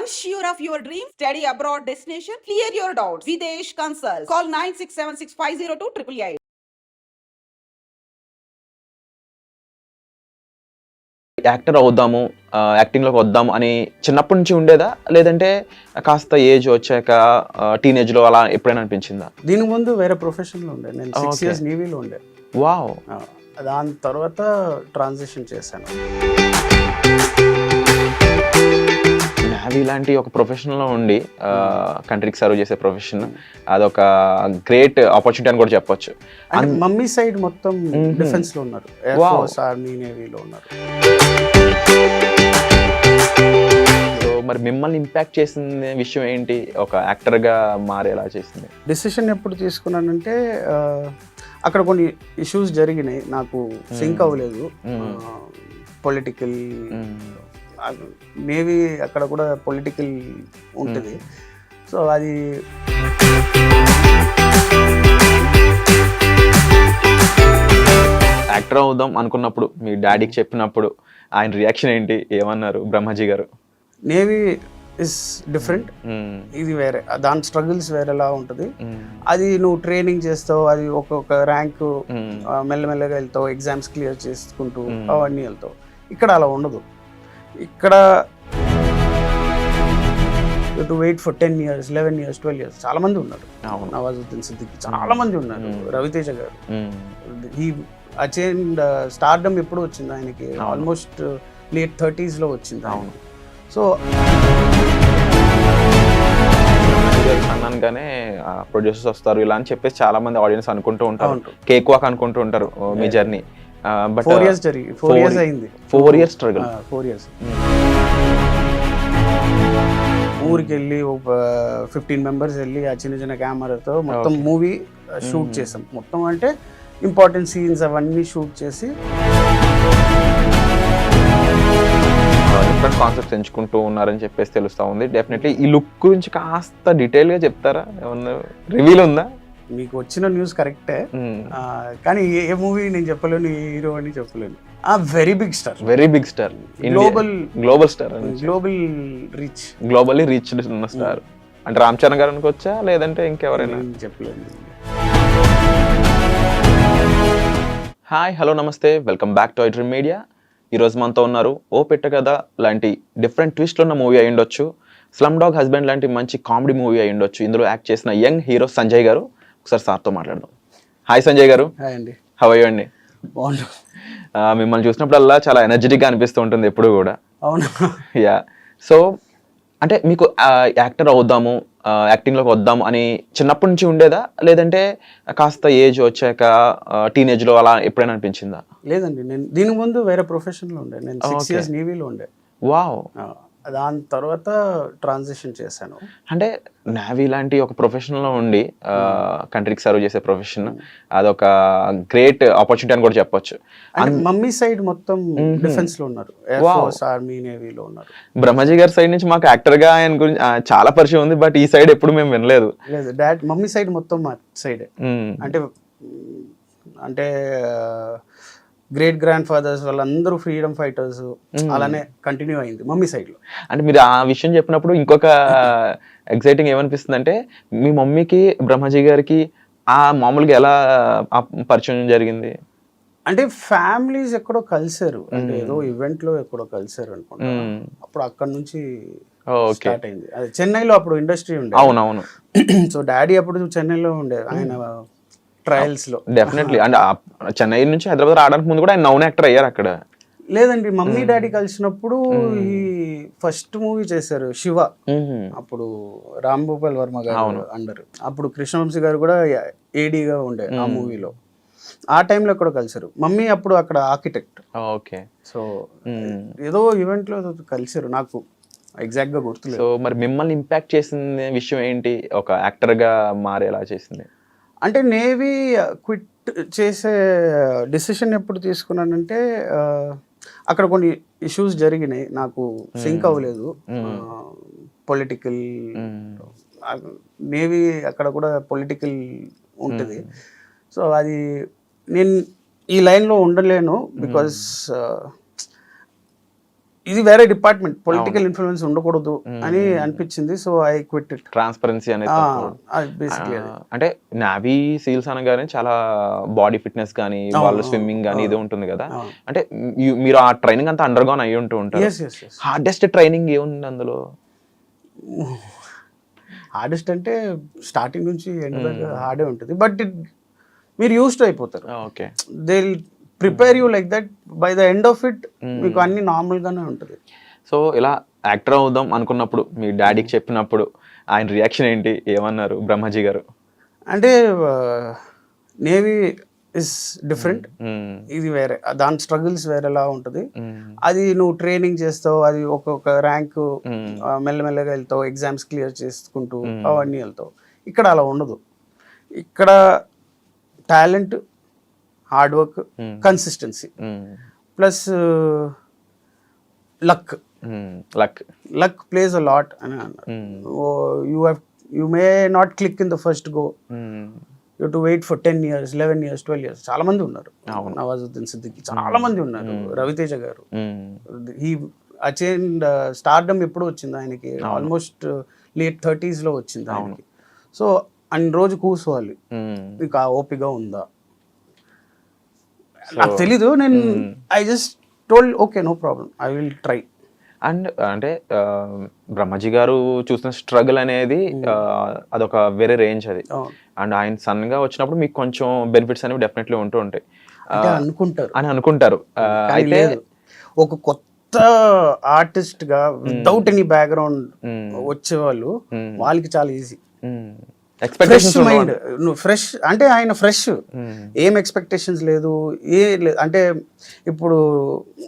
Unsure of your dream? Study abroad destination? Clear your doubts. Videsh Consult. Call 9676502888. Actor అవుదాము యాక్టింగ్లోకి వద్దాము అని చిన్నప్పటి నుంచి ఉండేదా లేదంటే కాస్త ఏజ్ వచ్చాక టీనేజ్లో అలా ఎప్పుడైనా అనిపించిందా దీని ముందు వేరే ప్రొఫెషన్లో ఉండే నేను సిక్స్. ఇయర్స్ నేవీలో ఉండే వావ్ ఆ, దాని తర్వాత ట్రాన్సిషన్ చేశాను నావీ లాంటి ఒక ప్రొఫెషన్లో ఉండి కంట్రీకి సర్వ్ చేసే ప్రొఫెషన్ అదొక గ్రేట్ ఆపర్చునిటీ అని కూడా చెప్పొచ్చు. మమ్మీ సైడ్ మొత్తం Mhm. డిఫెన్స్లో ఉన్నారు. ఆర్మీ నేవీలో ఉన్నారు. మరి మిమ్మల్ని ఇంపాక్ట్ చేసిన విషయం ఏంటి? ఒక యాక్టర్గా మారేలా చేసింది? డిసిషన్ ఎప్పుడు తీసుకున్నానంటే అక్కడ కొన్ని ఇష్యూస్ జరిగినాయి. నాకు సింక్. అవ్వలేదు. పొలిటికల్ నేవీ అక్కడ కూడా పొలిటికల్ ఉంటుంది సో అది యాక్టర్ అవుదాం అనుకున్నప్పుడు మీ డాడీకి చెప్పినప్పుడు ఆయన రియాక్షన్ ఏంటి ఏమన్నారు బ్రహ్మాజీ గారు నేవీ ఇస్ డిఫరెంట్ మ్మ్. ఇది వేరే దాని స్ట్రగుల్స్ వేరేలా ఉంటుంది మ్మ్. అది నువ్వు ట్రైనింగ్ చేస్తావు అది ఒక్కొక్క ర్యాంక్ మ్మ్. మెల్లమెల్లగా వెళ్తావు ఎగ్జామ్స్ క్లియర్ చేసుకుంటూ. అవన్నీ వెళ్తావు ఇక్కడ అలా ఉండదు ఇక్కడ to wait for ten years eleven years twelve years చాలా మంది ఉన్నారు. అవును. నవాజుద్దీన్ సిద్దికి చాలా మంది ఉన్నారు. రవితేజ గారు. ఈ అచైన్ స్టార్డమ్ ఎప్పుడు వచ్చింది ఆయనకి. ఆల్మోస్ట్ లేట్ థర్టీస్లో వచ్చింది అవును. సో అన్నానుగానే ప్రొడ్యూసర్స్ వస్తారు ఇలా అని చెప్పేసి చాలా మంది ఆడియన్స్ అనుకుంటూ ఉంటారు. కేక్ వాక్ అనుకుంటూ ఉంటారు ఓ, మీ. జర్నీ బట్ ఫోర్ ఇయర్స్ జరిగి ఫోర్ ఇయర్స్ అయింది. Four years struggle four years ఊరికి వెళ్ళి ఒక ఫిఫ్టీన్ మెంబర్స్ వెళ్ళి ఆ చిన్న చిన్న కెమెరాతో మొత్తం. Movie shoot Mm. చేసాం. మొత్తం అంటే ఇంపార్టెంట్ సీన్స్ అవన్నీ షూట్ చేసి డిఫరెంట్ కాన్సెప్ట్స్ ఎంచుకుంటూ ఉన్నారని చెప్పేసి తెలుస్తా ఉంది. డెఫినెట్లీ ఈ లుక్ గురించి కాస్త డీటెయిల్గా చెప్తారా? ఏమన్నా రివీల్ ఉందా? మీకు వచ్చిన న్యూస్ కరెక్టే కానీ ఏ- మూవీ నేను చెప్పలేను ఏ హీరో అని చెప్పలేను. ఆ very big star very big star global global star global reach globally reach ఉన్న స్టార్ అంటే రామ్ చరణ్ గారు అనుకోవచ్చా? లేదంటే ఇంకెవరైనా? చెప్పలేను. హాయ్ హలో నమస్తే. Welcome back to iDream media ఈరోజు మనతో ఉన్నారు ఓ పెట్ట కథ లాంటి డిఫరెంట్ ట్విస్ట్లు ఉన్న మూవీ అయి ఉండొచ్చు. స్లమ్ డాగ్ హస్బెండ్ లాంటి మంచి కామెడీ మూవీ అయి ఉండొచ్చు. ఇందులో యాక్ట్ చేసిన యంగ్ హీరో సంజయ్ గారు. ఒకసారి సార్తో మాట్లాడదాం. హాయ్ సంజయ్ గారు. హాయ్ అండి. హవయ్యో అండి? బాగుండు మిమ్మల్ని చూసినప్పుడల్లా చాలా ఎనర్జెటిక్గా అనిపిస్తూ ఉంటుంది ఎప్పుడు కూడా. అవును. యా సో అంటే మీకు యాక్టర్ అవుదాము యాక్టింగ్లోకి వద్దాము అని చిన్నప్పటి నుంచి ఉండేదా? లేదంటే కాస్త ఏజ్ వచ్చాక టీనేజ్లో అలా ఎప్పుడైనా అనిపించిందా? లేదండి. నేను దీని ముందు వేరే ప్రొఫెషన్లో ఉండే. నేను సిక్స్. ఇయర్స్ నేవీలో ఉండే. వావ్ దాని తర్వాత ట్రాన్సిషన్ చేశాను. అంటే నావీ లాంటి ఒక ప్రొఫెషన్లో ఉండి కంట్రీకి సర్వ్ చేసే ప్రొఫెషన్ అదొక గ్రేట్ ఆపర్చునిటీ అని కూడా చెప్పొచ్చు. మమ్మీ సైడ్ మొత్తం. డిఫెన్స్లో ఉన్నారు. ఆర్మీ నేవీలో ఉన్నారు. బ్రహ్మజీ గారి సైడ్ నుంచి మాకు యాక్టర్గా ఆయన గురించి చాలా పరిచయం ఉంది బట్ ఈ సైడ్ ఎప్పుడు మేము వినలేదు. లేదు డాడ్ మమ్మీ సైడ్ మొత్తం మా సైడే. అంటే అంటే గ్రేట్ గ్రాండ్ ఫాదర్స్ వాళ్ళందరూ ఫ్రీడమ్ ఫైటర్స్ అలానే కంటిన్యూ అయింది మమ్మీ సైడ్లో. అంటే మీరు ఆ విషయం చెప్పినప్పుడు ఇంకొక ఎగ్జైటింగ్ ఏమనిపిస్తుంది అంటే మీ మమ్మీకి బ్రహ్మజీ గారికి ఆ మామూలుగా ఎలా పరిచయం జరిగింది? అంటే ఫ్యామిలీస్ ఎక్కడో కలిసారు అంటే. ఏదో ఈవెంట్లో ఎక్కడో కలిసారు అనుకుంటా. మ్మ్. అప్పుడు అక్కడ నుంచి స్టార్ట్ అయింది. అది చెన్నైలో అప్పుడు ఇండస్ట్రీ ఉండే అవునవును. సో డాడీ అప్పుడు చెన్నైలో ఉండే ఆయన ట్రయల్స్లో. డెఫినెట్లీ ఆ చెన్నై నుంచి హైదరాబాద్ రావడానికి ముందు కూడా ఆయన నౌన్ యాక్టర్ అయ్యారు అక్కడ. లేదండి మమ్మీ డాడీ కలిసినప్పుడు ఈ ఫస్ట్ మూవీ చేశారు శివ. అప్పుడు రామ్ గోపాల్ వర్మ. గారు అండర్ అప్పుడు కృష్ణవంశీ గారు కూడా ఏడీగా ఉండే ఆ. మూవీలో. ఆ టైంలో కూడా కలిసారు మమ్మీ అప్పుడు అక్కడ ఆర్కిటెక్ట్. ఓకే. సో. ఏదో ఈవెంట్లో ఏదో కలిసారు నాకు. ఎగ్జాక్ట్గా గుర్తులేదు. సో మరి మిమ్మల్ని ఇంపాక్ట్ చేసిన విషయం ఏంటి? ఒక యాక్టర్గా మారేలా చేసింది? అంటే నేవీ క్విట్ చేసే డిసిషన్ ఎప్పుడు తీసుకున్నానంటే అక్కడ కొన్ని ఇష్యూస్ జరిగినాయి. నాకు సింక్ అవ్వలేదు. పొలిటికల్. నేవీ అక్కడ కూడా పొలిటికల్ ఉంటుంది. సో అది నేను ఈ లైన్లో ఉండలేను బికాస్ ఇది వేరే డిపార్ట్మెంట్. పొలిటికల్ ఇన్ఫ్లుయెన్స్ ఉండకూడదు అని అనిపించింది so I quit it transparency అనేది అంటే నావీ సీల్స్ అనగానే చాలా బాడీ ఫిట్నెస్ కానీ వాళ్ళు స్విమ్మింగ్ కానీ ఇది ఉంటుంది కదా. అంటే మీరు ఆ ట్రైనింగ్ అంతా అండర్ గోన్ అయ్యి ఉంటూ ఉంటారు. హార్డెస్ట్ ట్రైనింగ్ ఏముంది అందులో? హార్డెస్ట్ అంటే స్టార్టింగ్ నుంచి ఎండ్ హార్డే ఉంటుంది. బట్ ఇట్ మీరు యూస్డ్ అయిపోతారు. Okay they prepare you like that by the end of it మీకు అన్ని నార్మల్ గానే ఉంటుంది. సో ఇలా యాక్టర్ అవుదాం అనుకున్నప్పుడు మీ డాడీకి చెప్పినప్పుడు ఆయన రియాక్షన్ ఏంటి? ఏమన్నారు బ్రహ్మాజీ గారు? అంటే నేవీ ఇస్ డిఫరెంట్. మ్మ్. ఇది వేరే. దాని స్ట్రగుల్స్ వేరేలా ఉంటుంది. అది నువ్వు ట్రైనింగ్ చేస్తావు అది ఒక్కొక్క ర్యాంక్. మెల్లమెల్లగా వెళ్తావు ఎగ్జామ్స్ క్లియర్ చేసుకుంటూ అవన్నీ వెళ్తావు. ఇక్కడ అలా ఉండదు. ఇక్కడ talent hard work consistency. Plus luck. Luck luck plays a lot అని అన్నారు you have you may not click in the first go. You to wait for ten years eleven years twelve years చాలా మంది ఉన్నారు. నవాజుద్దీన్ సిద్దికి. చాలా మంది ఉన్నారు. రవితేజ గారు. ఈ అచైన్ స్టార్డమ్ ఎప్పుడు వచ్చింది ఆయనకి. ఆల్మోస్ట్ లేట్ థర్టీస్లో వచ్చింది ఆయనకి. సో అన్ని రోజు కూర్చోవాలి. మ్మ్. నీకు ఆ ఓపిక ఉందా? నాకు తెలీదు. నేను I just told okay no problem I will try and అంటే బ్రహ్మాజీ గారు చూసిన స్ట్రగుల్ అనేది అదొక వేరే రేంజ్ అది. అండ్ ఆయన సన్గా వచ్చినప్పుడు మీకు కొంచెం బెనిఫిట్స్ అనేవి డెఫినెట్లీ ఉంటూ ఉంటాయి. అనుకుంటారు. అని అనుకుంటారు. అయితే ఒక కొత్త ఆర్టిస్ట్గా వితౌట్ ఎనీ బ్యాక్గ్రౌండ్ వచ్చేవాళ్ళు వాళ్ళకి చాలా ఈజీ ఫ్రెష్ మైండ్ నువ్వు ఫ్రెష్ అంటే ఆయన ఫ్రెష్ ఏం ఎక్స్పెక్టేషన్స్ లేదు ఏ లేదు అంటే ఇప్పుడు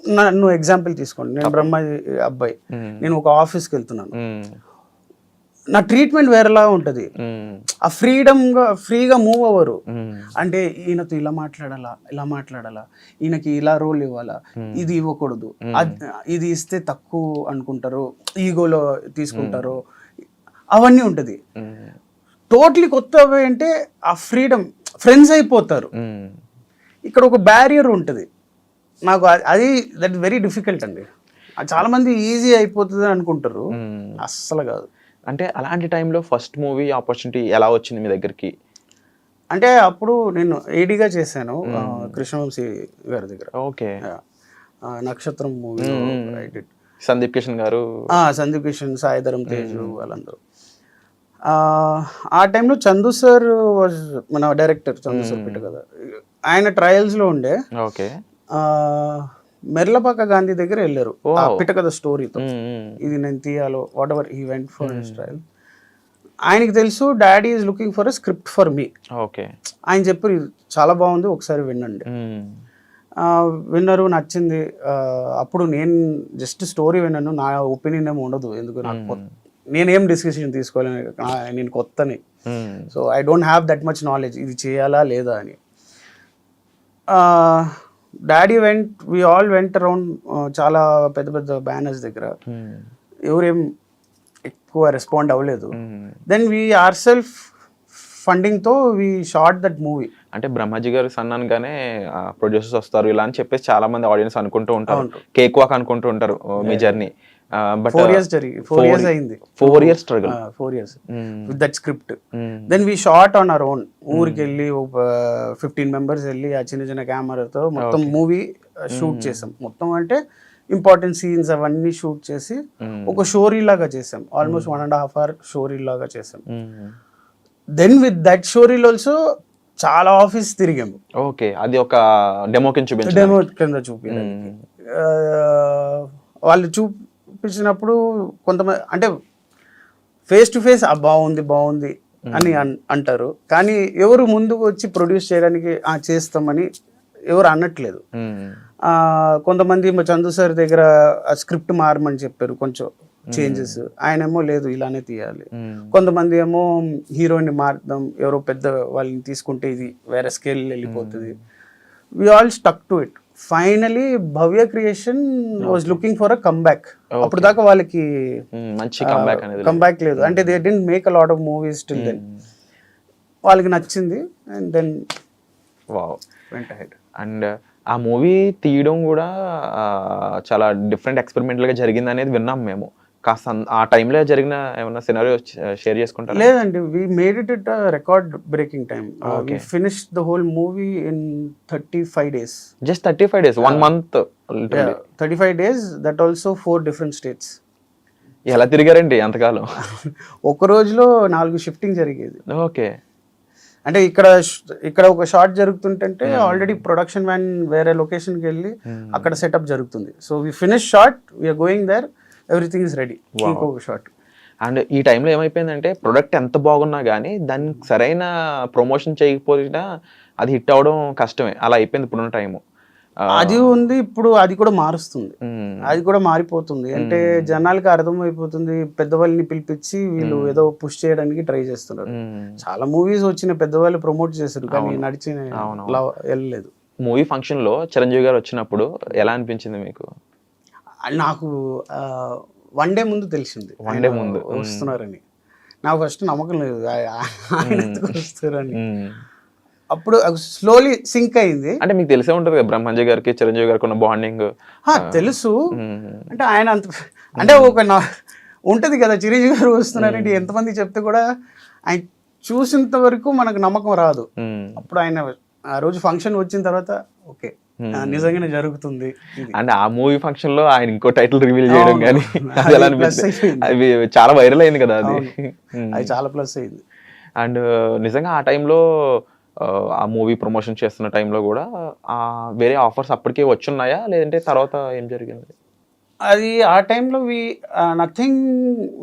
నా- నువ్వు ఎగ్జాంపుల్ తీసుకోండి. నేను బ్రహ్మ అబ్బాయి. నేను ఒక ఆఫీస్కి వెళ్తున్నాను. నా ట్రీట్మెంట్ వేరేలా ఉంటుంది. ఆ ఫ్రీడమ్గా ఫ్రీగా మూవ్ అవ్వరు. అంటే ఈయనతో ఇలా మాట్లాడాలా ఇలా మాట్లాడాలా ఈయనకి ఇలా రోల్ ఇవ్వాలా ఇది ఇవ్వకూడదు. ఇది ఇస్తే తక్కువ అనుకుంటారు ఈగోలో తీసుకుంటారు. అవన్నీ ఉంటుంది. టోటలీ కొత్త అంటే ఆ ఫ్రీడమ్ ఫ్రెండ్స్ అయిపోతారు. ఇక్కడ ఒక బ్యారియర్ ఉంటుంది. నాకు అది- దట్ వెరీ డిఫికల్ట్ అండి. చాలా మంది ఈజీ అయిపోతుంది అని అనుకుంటారు. అస్సలు కాదు. అంటే అలాంటి టైంలో ఫస్ట్ మూవీ ఆపర్చునిటీ ఎలా వచ్చింది మీ దగ్గరికి? అంటే అప్పుడు నేను ఏడీగా చేశాను కృష్ణవంశీ గారి దగ్గర. ఓకే. నక్షత్రం మూవీ సందీప్ కిషన్ గారు. సందీప్ కిషన్ సాయిధరం తేజ్ వాళ్ళందరూ. ఆ, టైంలో చందు సార్ వాజ్ మన డైరెక్టర్ చందు సార్ పెట్ట కదా. ఆయన trials లో ఉండే. ఓకే. మెర్లపాక గాంధీ దగ్గర వెళ్ళారు. ఆ పిటకథ స్టోరీతో ఇది నేను తీయాలో వాట్ ఎవర్ ఈ వెంట్ ఫర్ ట్రయల్ ఆయనకి తెలుసు daddy is looking for a script for me okay. ఆయన చెప్పారు "ఇది చాలా బాగుంది ఒకసారి వినండి. విన్నారు నచ్చింది. అప్పుడు నేను జస్ట్ స్టోరీ విన్నాను నా ఒపీనియన్ ఏమి ఉండదు ఎందుకు నాకు నేనేం డిస్కషన్ తీసుకోవాలి నేను కొత్తని. So I don't have that much knowledge ఇది చేయాలా లేదా అని. Daddy went we all went around చాలా పెద్ద పెద్ద బ్యానర్స్ దగ్గర. ఎవరేం ఎక్కువ రెస్పాండ్ అవ్వలేదు. దెన్ వీ ఆర్ సెల్ఫ్ ఫండింగ్తో వీ షార్ట్ దట్ మూవీ అంటే బ్రహ్మాజీ గారు సన్ అనగానే ప్రొడ్యూసర్స్ వస్తారు ఇలా అని చెప్పేసి చాలా మంది ఆడియన్స్ అనుకుంటూ ఉంటారు. కేక్ వాక్ అనుకుంటూ ఉంటారు మీ జర్నీ బట్ ఫోర్ ఇయర్స్ జరిగి ఫోర్ ఇయర్స్ అయింది. Four years struggle four years with that script then we shot on our own ఊరికి వెళ్ళి ఒక ఫిఫ్టీన్ మెంబర్స్ వెళ్ళి ఆ చిన్న చిన్న కెమెరాతో మొత్తం మూవీ షూట్ చేసాం. మొత్తం అంటే ఇంపార్టెంట్ సీన్స్ అవన్నీ షూట్ చేసి ఒక షోరీ లాగా చేసాం. Almost one and half hour showreel లాగా చేసాం. Then with that showreel also చాలా ఆఫీస్ తిరిగాము. ఓకే అది ఒక డెమో కింద చూపించండి డెమో కింద చూపించడానికి. ఆ, వాళ్ళు చూపించినప్పుడు కొంతమంది అంటే ఫేస్ టు ఫేస్ బాగుంది బాగుంది అని అంటారు. కానీ ఎవరు ముందుకు వచ్చి ప్రొడ్యూస్ చేయడానికి "ఆ, చేస్తామని ఎవరు అనట్లేదు. కొంతమంది మా చందు సార్ దగ్గర స్క్రిప్ట్ మారమని చెప్పారు కొంచెం చేంజెస్ ఆయనేమో లేదు ఇలానే తీయాలి. కొంతమంది ఏమో హీరోయిన్ మార్దాం ఎవరో పెద్ద వాళ్ళని తీసుకుంటే ఇది వేరే స్కేల్ వెళ్ళిపోతుంది. We all stuck to it finally Bhavya creation was looking for a comeback అప్పుడు దాకా వాళ్ళకి మంచి కంబ్యాక్ లేదు. అంటే they didn't make a lot of movies till then వాళ్ళకి నచ్చింది and then wow went ahead and ఆ మూవీ తీయడం కూడా చాలా డిఫరెంట్ ఎక్స్పెరిమెంటల్గా జరిగింది అనేది విన్నాం మేము. కాస్త ఆ టైంలో జరిగిన ఏమన్నా సినారియో షేర్ చేసుకుంటారా? లేదండి we made it it record breaking time we. Finish the whole movie in thirty five days just thirty five days one month thirty five days that also four different states ఎలా తిరిగారండి అంతకాలం? ఒక రోజులో నాలుగు shifting జరిగేది. Okay. అంటే ఇక్కడ ఇక్కడ ఒక షార్ట్ జరుగుతుంటే ఆల్రెడీ ప్రొడక్షన్ వ్యాన్ వేరే లొకేషన్కి వెళ్ళి అక్కడ సెటప్ జరుగుతుంది. So we finish shot we're going there everything is ready shot and ఈ టైంలో ఏమైపోయిందంటే ప్రొడక్ట్ ఎంత బాగున్నా కానీ దానికి సరైన ప్రమోషన్ చేయకపోయినా అది హిట్ అవడం కష్టమే. అలా అయిపోయింది ఇప్పుడున్న టైము అది ఉంది ఇప్పుడు అది కూడా మారుస్తుంది. అది కూడా మారిపోతుంది. అంటే జనాలకి అర్థమైపోతుంది పెద్దవాళ్ళని పిలిపించి వీళ్ళు ఏదో పుష్ చేయడానికి ట్రై చేస్తున్నారు. చాలా మూవీస్ వచ్చిన పెద్దవాళ్ళు ప్రమోట్ చేశారు కానీ నడిచిన వెళ్ళలేదు. మూవీ ఫంక్షన్లో చిరంజీవి గారు వచ్చినప్పుడు ఎలా అనిపించింది మీకు? నాకు వన్ డే ముందు తెలిసింది. day ఆయన ముందు. వస్తున్నారని. నాకు ఫస్ట్ నమ్మకం లేదు. ఆయన మ్మ్. అప్పుడు స్లోలీ సింక్ అయింది. అంటే మీకు తెలిసే ఉంటుంది కదా బ్రహ్మంజీ గారికి చిరంజీవి గారికి ఉన్న బాండింగ్. తెలుసు. అంటే ఆయన అంత అంటే ఒక నా ఉంటది కదా చిరంజీవి గారు వస్తున్నారంటే ఎంతమంది చెప్తే కూడా ఆయన చూసినంత వరకు మనకు నమ్మకం రాదు. అప్పుడు ఆయన ఆ రోజు ఫంక్షన్ వచ్చిన తర్వాత ఓకే. నిజంగానే జరుగుతుంది. అండ్ ఆ మూవీ ఫంక్షన్లో ఆయన ఇంకో టైటిల్ రివీల్ చేయడం. కానీ అది ఎలా. అది చాలా వైరల్ అయింది కదా అది. అది చాలా ప్లస్ అయింది. అండ్ నిజంగా ఆ టైంలో ఆ మూవీ ప్రమోషన్ చేస్తున్న టైంలో కూడా ఆ వేరే ఆఫర్స్ అప్పటికే వచ్చున్నాయా? లేదంటే తర్వాత ఏం జరిగింది? అది ఆ టైంలో వి నథింగ్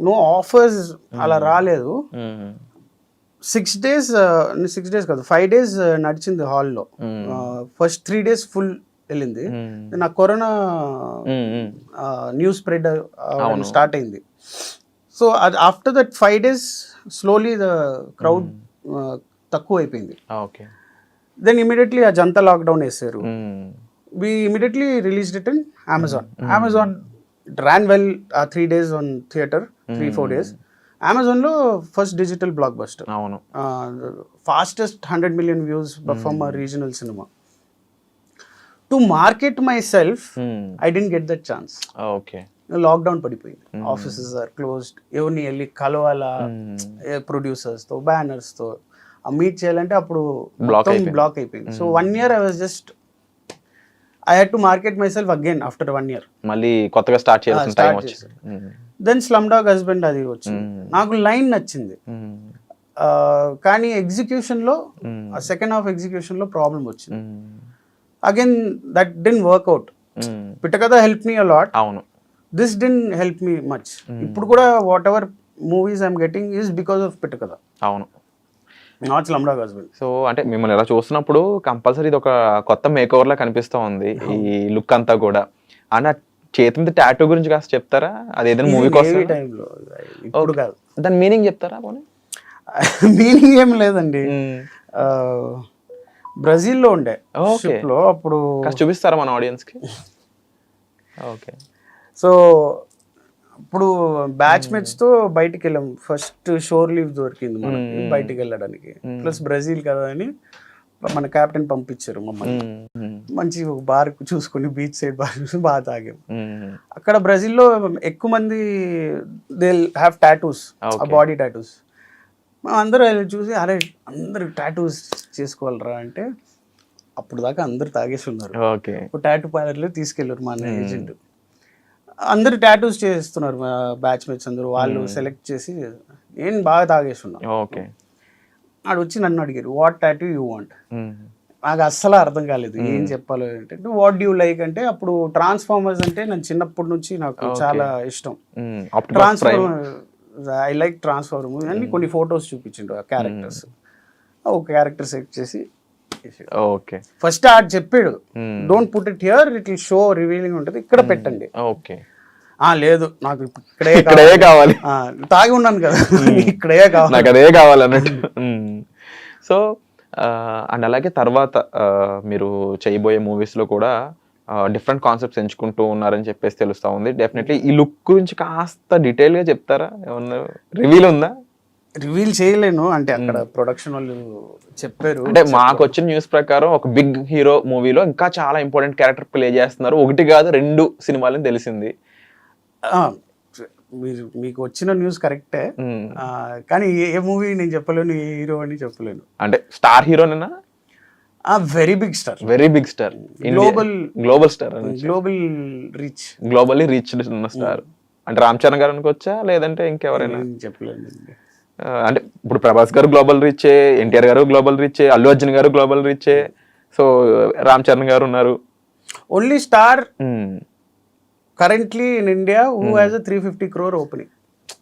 నో ఆఫర్స్ అలా రాలేదు. సిక్స్ డేస్ సిక్స్ డేస్ కాదు ఫైవ్ డేస్ నడిచింది హాల్లో. ఫస్ట్ త్రీ డేస్ ఫుల్ వెళ్ళింది. నా కరోనా. న్యూస్ స్ప్రెడ్ స్టార్ట్ అయింది. సో అది after that five days slowly the crowd తక్కువ అయిపోయింది. దెన్ ఇమీడియట్లీ ఆ జంతా లాక్డౌన్ వేసారు. We immediately released it in Amazon Amazon ran well ఆ three days on theatre three four days అమెజాన్లో first digital blockbuster అవును fastest hundred million views from regional cinema to market myself. I didn't get that chance. Okay. Lockdown పడిపోయింది. Offices are closed. ఎవరిని వెళ్ళి కలవాలా? ప్రొడ్యూసర్స్తో బ్యానర్స్తో meet చేయాలంటే అప్పుడు. Block అయిపోయింది. So one year I was just I had to market myself again after one year మళ్ళీ కొత్తగా start చేయాల్సిన time వచ్చింది. దెన్ స్లమ్ డాగ్ హస్బెండ్ అది వచ్చింది. నాకు లైన్ నచ్చింది. కానీ ఎగ్జిక్యూషన్లో. సెకండ్ హాఫ్ ఎగ్జిక్యూషన్లో ప్రాబ్లం వచ్చింది. Again that then work out. పిట్టకథ help me a lot అవును. This then help me much ఇప్పుడు కూడా whatever movies I'm getting is because of పిట్టకథ అవును. నాట్ హస్బెండ్ సో అంటే మిమ్మల్ని ఇలా చూస్తున్నప్పుడు కంపల్సరీ ఇది ఒక కొత్త మేక్ ఓవర్ లా కనిపిస్తూ ఉంది ఈ లుక్ అంతా కూడా. అండ్ ఆ చేతి మీద టాటూ గురించి కాస్త చెప్తారా? అది ఏదైనా మూవీ కోసం టైంలో ఇప్పుడు కాదు. దాని మీనింగ్ చెప్తారా పోనీ? మీనింగ్ ఏం లేదండి. బ్రెజిల్లో ఉండే Okay. షిప్లో అప్పుడు చూపిస్తారా మన ఆడియన్స్కి? ఓకే సో అప్పుడు బ్యాచ్ మేట్స్తో బయటికి వెళ్ళాం ఫస్ట్ షోర్ లీవ్ దొరికింది మనకి బయటికి వెళ్ళడానికి. ప్లస్ బ్రెజిల్ కదా అని. మన కెప్టెన్ పంపించారు మమ్మల్ని. మంచి ఒక బార్ చూసుకొని బీచ్ సైడ్ బార్ చూసి బాగా తాగాం. అక్కడ బ్రెజిల్లో ఎక్కువ మంది they have tattoos. Body tattoos అందరూ చూసి అరే అందరు టాటూస్ చేసుకోవాలరా? అంటే అప్పుడు దాకా అందరు తాగేసి ఉన్నారు. ఒక టాటూ పార్లర్లో తీసుకెళ్ళారు మా ఏజెంట్ అందరు టాటూస్ చేస్తున్నారు బ్యాచ్ మేట్స్ అందరూ. వాళ్ళు సెలెక్ట్ చేసి నేను బాగా తాగేసి ఉన్నా ఓకే ఆడు వచ్చి నన్ను అడిగారు వాట్ టాటూ యూ వాంట్ నాకు అస్సలు అర్థం కాలేదు ఏం చెప్పాలో అంటే వాట్ యూ లైక్ అంటే అప్పుడు ట్రాన్స్ఫార్మర్స్ అంటే నేను చిన్నప్పటి నుంచి నాకు చాలా ఇష్టం. ట్రాన్స్ఫార్మర్ ఐ లైక్ ట్రాన్స్ఫార్మర్ అన్ని కొన్ని ఫొటోస్ చూపించిండు ఆ క్యారెక్టర్స్ ఒక క్యారెక్టర్ సెలెక్ట్ చేసి ఓకే. ఫస్ట్ ఆడు చెప్పాడు don't put it here it will show revealing ఉంటుంది ఇక్కడ పెట్టండి. ఓకే. ఆ లేదు నాకు ఇక్కడే ఇక్కడే కావాలి. ఆ, తాగి ఉన్నాను కదా ఇక్కడే కావాలి. నాకు అదే కావాలన్నట్టు. సో అండ్ అలాగే తర్వాత మీరు చేయబోయే movies లో కూడా డిఫరెంట్ కాన్సెప్ట్స్ ఎంచుకుంటూ ఉన్నారని చెప్పేసి తెలుస్తా ఉంది. డెఫినెట్లీ ఈ లుక్ గురించి కాస్త detail గా చెప్తారా? ఏమన్నా రివీల్ ఉందా? రివీల్ చేయలేను. అంటే అక్కడ ప్రొడక్షన్ వాళ్ళు చెప్పారు. అంటే మాకు వచ్చిన న్యూస్ ప్రకారం ఒక బిగ్ హీరో మూవీలో ఇంకా చాలా ఇంపార్టెంట్ క్యారెక్టర్ ప్లే చేస్తున్నారు. ఒకటి కాదు రెండు సినిమాలని తెలిసింది. మీరు మీకు వచ్చిన న్యూస్ కరెక్టే కానీ ఏ- మూవీ నేను చెప్పలేను ఏ హీరో అని చెప్పలేను. అంటే స్టార్ హీరోనేనా ఆ very big star very big star Global- global star global reach globally reach ఉన్న స్టార్ అంటే రామ్ చరణ్ గారు అనుకోవచ్చా? లేదంటే ఇంకెవరైనా? చెప్పలేను ఆ, అంటే ఇప్పుడు ప్రభాస్ గారు గ్లోబల్ రీచే ఎన్టీఆర్ గారు గ్లోబల్ రీచే అల్లు అర్జున్ గారు గ్లోబల్ రీచే సో రామ్ చరణ్ గారు ఉన్నారు. Only star. Currently in India who has three fifty crore opening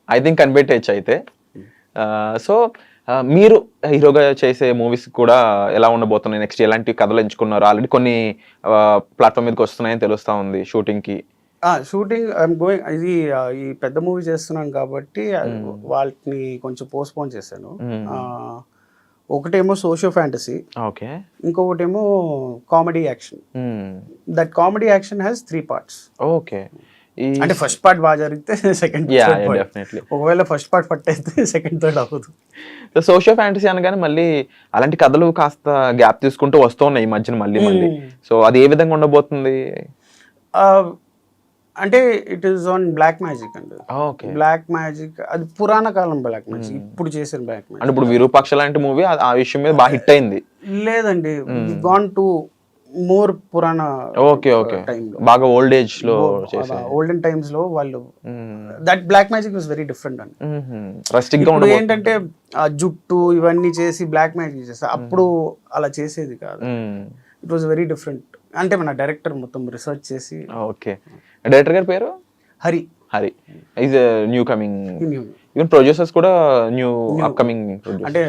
I think కనిపెట్టేయచ్చు అయితే. సో మీరు హీరోగా చేసే మూవీస్ కూడా ఎలా ఉండబోతున్నాయి? నెక్స్ట్ ఎలాంటి కథలు ఎంచుకున్నారు? ఆల్రెడీ కొన్ని ప్లాట్ఫామ్ మీదకి వస్తున్నాయని తెలుస్తా ఉంది షూటింగ్కి షూటింగ్ ఐఎమ్ గోయింగ్ ఇది ఈ పెద్ద మూవీ చేస్తున్నాను కాబట్టి ఆ, వాటిని కొంచెం పోస్ట్పోన్ చేశాను. ఆ, ఒకటేమో socio fantasy okay. ఇంకొకటేమో comedy action. That comedy action has three parts okay. అంటే ఫస్ట్ పార్ట్ బాగా జరిగితే సెకండ్ ఒకవేళ ఫస్ట్ పార్ట్ పట్టయితే సెకండ్ థర్డ్ అవ్వదు. సోషియో ఫ్యాంటసీ అనగానే మళ్ళీ అలాంటి కథలు కాస్త గ్యాప్ తీసుకుంటూ వస్తూ ఉన్నాయి ఈ మధ్యన మళ్ళీ మళ్ళీ. సో అది ఏ విధంగా ఉండబోతుంది? ఆ, అంటే it is on black magic అండి ఓకే బ్లాక్ మ్యాజిక్ అది పురాణ కాలం బ్లాక్ మ్యాజిక్ ఇప్పుడు చేసిన బ్లాక్ మ్యాజిక్ అంటే ఇప్పుడు విరూపాక్ష లాంటి మూవీ ఆ విషయం మీద బాగా హిట్ అయింది. లేదండి గాన్ టు మోర్ పురాణ ఓకే ఓకే బాగా ఓల్డ్ ఏజ్లో ఓల్డెన్ టైమ్స్లో వాళ్ళు that black magic was very different అండి. రస్టిక్గా ఇప్పుడు ఉండబో ఏంటంటే ఆ జుట్టు ఇవన్నీ చేసి బ్లాక్ మ్యాజిక్ చేస్తారు అప్పుడు అలా చేసేది కాదు. ఇట్ వాజ్ వెరీ డిఫరెంట్ అంటే మన డైరెక్టర్ మొత్తం రీసెర్చ్ చేసి ఓకే డైరెక్టర్ గారి పేరు? Hari. Hari. Is new coming. Even producers కూడా న్యూ అప్కమింగ్ అంటే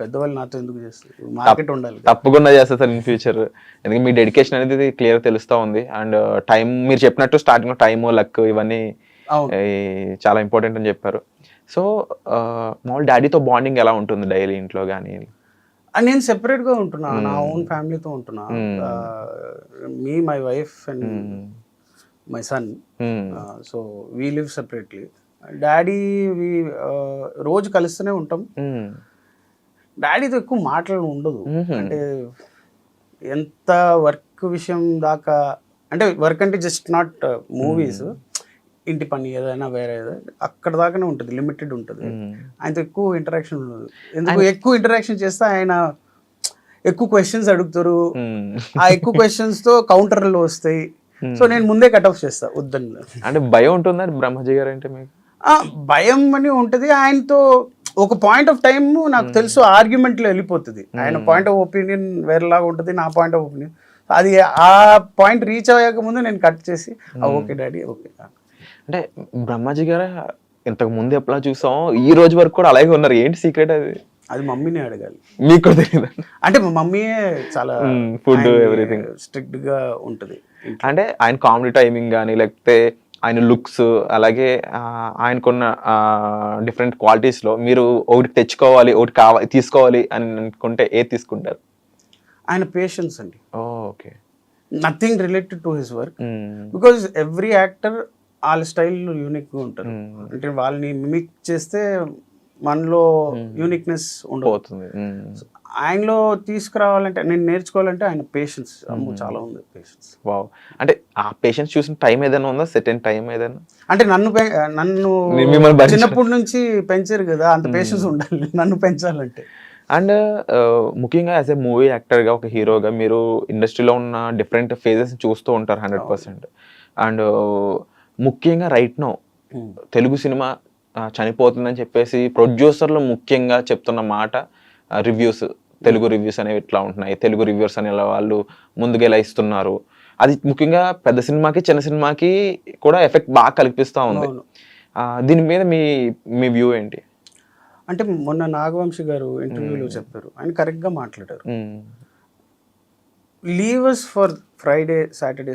పెద్దవాళ్ళు నాతో ఎందుకు చేస్తారు? మార్కెట్ ఉండాలి తప్పకుండా చేస్తారు సార్ ఇన్ ఫ్యూచర్ ఎందుకంటే మీ డెడికేషన్ అనేది క్లియర్ తెలుస్తా ఉంది. అండ్ టైం మీరు చెప్పినట్టు స్టార్టింగ్ టైమ్ లక్ ఇవన్నీ చాలా ఇంపార్టెంట్ అని చెప్పారు. సో మామూలు డాడీతో బాండింగ్ ఎలా ఉంటుంది డైలీ ఇంట్లో కానీ నేను సెపరేట్గా ఉంటున్నా. నా ఓన్ ఫ్యామిలీతో ఉంటున్నా. Me my wife and my son so we live separately daddy we రోజు కలుస్తూనే ఉంటాం. డాడీతో ఎక్కువ మాటలు ఉండదు. అంటే ఎంత వర్క్ విషయం దాకా అంటే వర్క్ అంటే జస్ట్ నాట్ మూవీస్ ఇంటి పని ఏదైనా వేరే ఏదైనా అక్కడ దాకానే ఉంటుంది లిమిటెడ్ ఉంటుంది. ఆయనతో ఎక్కువ ఇంటరాక్షన్ ఉండదు. ఎందుకు ఎక్కువ ఇంటరాక్షన్ చేస్తే ఆయన ఎక్కువ క్వశ్చన్స్ అడుగుతారు. ఆ ఎక్కువ క్వశ్చన్స్తో కౌంటర్లు వస్తాయి. సో నేను ముందే కట్ ఆఫ్ చేస్తా వద్దని అంటే భయం ఉంటుందా? బ్రహ్మజీ గారు అంటే మీకు? ఆ, భయం అని ఉంటది. ఆయనతో ఒక పాయింట్ ఆఫ్ టైం నాకు తెలుసు ఆర్గ్యుమెంట్లో వెళ్ళిపోతుంది. ఆయన పాయింట్ ఆఫ్ ఒపీనియన్ వేరేలాగా ఉంటుంది నా పాయింట్ ఆఫ్ ఒపీనియన్ అది ఆ పాయింట్ రీచ్ అయ్యాక ముందు నేను కట్ చేసి ఓకే డాడీ ఓకే. అంటే బ్రహ్మాజీ గారు ఇంతకు ముందు ఎప్పుడా చూసాం ఈ రోజు వరకు కూడా అలాగే ఉన్నారు. ఏంటి సీక్రెట్ అది? అది మమ్మీనే అడగాలి. మీకు తెలియదు అంటే మా మమ్మీయే చాలా food, everything. స్ట్రిక్ట్గా ఉంటది. అంటే ఆయన కామెడీ టైమింగ్ కానీ లేకపోతే ఆయన లుక్స్ అలాగే ఆయనకున్న డిఫరెంట్ క్వాలిటీస్లో మీరు ఒకటి తెచ్చుకోవాలి ఒకటి కావాలి తీసుకోవాలి అని అనుకుంటే ఏది తీసుకుంటారు? ఆయన పేషెన్స్ అండి. Okay. Nothing related to his work because every actor వాళ్ళ స్టైల్ యూనిక్గా ఉంటారు. అంటే వాళ్ళని మిమిక్ చేస్తే మనలో యూనిక్నెస్ ఉండదు. పోతుంది. మ్మ్. ఆయనలో తీసుకురావాలంటే నేను నేర్చుకోవాలంటే ఆయన పేషెన్స్ చాలా ఉంది పేషెన్స్ వావ్. అంటే ఆ పేషెంట్స్ చూసిన టైం ఏదైనా ఉందా? సెటెన్ టైం ఏదైనా? అంటే నన్ను నన్ను చిన్నప్పటి నుంచి పెంచారు కదా అంత పేషెన్స్ ఉండాలి నన్ను పెంచాలంటే. అండ్ ముఖ్యంగా యాజ్ ఎ మూవీ యాక్టర్గా ఒక హీరోగా మీరు ఇండస్ట్రీలో ఉన్న డిఫరెంట్ ఫేజెస్ చూస్తూ ఉంటారు హండ్రెడ్ పర్సెంట్ అండ్ ముఖ్యంగా రైట్ నో తెలుగు సినిమా చనిపోతుందని చెప్పేసి ప్రొడ్యూసర్లు ముఖ్యంగా చెప్తున్న మాట రివ్యూస్ తెలుగు రివ్యూస్ అనేవి ఇట్లా ఉంటున్నాయి? తెలుగు రివ్యూస్ అనే వాళ్ళు ముందుగా ఇలా ఇస్తున్నారు? అది ముఖ్యంగా పెద్ద సినిమాకి చిన్న సినిమాకి కూడా ఎఫెక్ట్ బాగా కల్పిస్తూ ఉంది. దీని మీద మీ మీ వ్యూ ఏంటి? అంటే మొన్న నాగవంశి గారు ఇంటర్వ్యూలో చెప్పారు. ఆయన కరెక్ట్గా మాట్లాడారు. లీవర్స్ ఫర్ ఫ్రైడే సాటర్డే